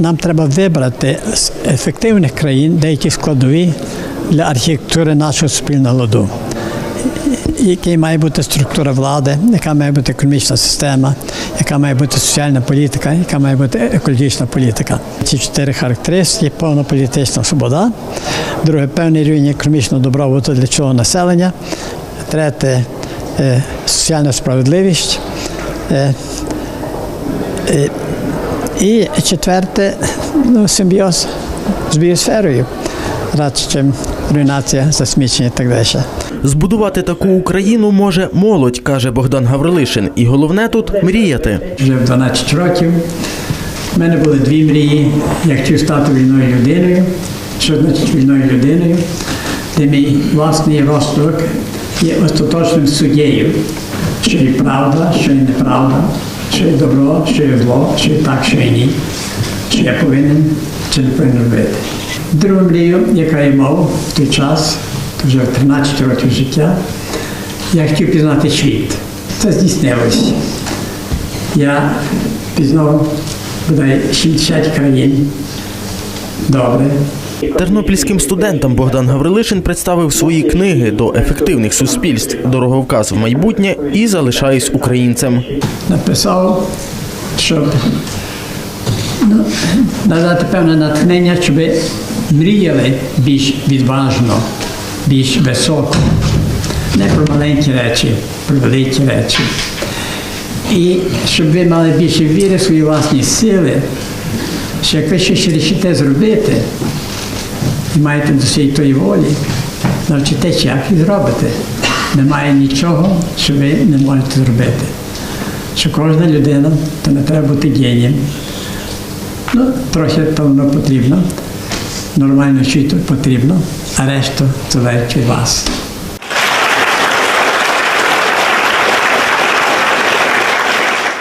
нам треба вибрати з ефективних країн деякі складові для архітектури нашого спільного ладу. Який має бути структура влади, яка має бути економічна система, яка має бути соціальна політика, яка має бути екологічна політика. Ці чотири характеристики повна політична свобода, друге певний рівень економічного добробуту для чого населення, третє е, соціальна справедливість. І четверте ну, симбіоз з біосферою, радше, ніж руйнація, засмічення і так далі. Збудувати таку Україну може молодь, каже Богдан Гаврилишин. І головне тут мріяти. Вже в 12 років в мене були дві мрії. Я хотів стати вільною людиною. Що значить вільною людиною? Де мій власний розсудок є остаточним суддєю, що є правда, що є неправда, що є добро, що є зло, що є так, що є ні, що я повинен чи не повинен робити. Другу мрію, яка я мав в той час, вже 13 років життя, я хотів пізнати світ. Це здійснилось. Я пізнав бодай 60 країн. Добре. Тернопільським студентам Богдан Гаврилишин представив свої книги до ефективних суспільств, дороговказ в майбутнє і залишаюсь українцем. Написав, щоб надати певне натхнення, щоб ви мріяли більш відважно, більш високо. Не про маленькі речі, про великі речі. І щоб ви мали більше віри в свої власні сили, що як ви щось рішите зробити, і маєте цієї тої волі, навчитеся, як і зробите. Немає нічого, що ви не можете зробити. Що кожна людина, то не треба бути генієм. Ну, трохи певно потрібно, нормально чути потрібно, а решту залежить від вас.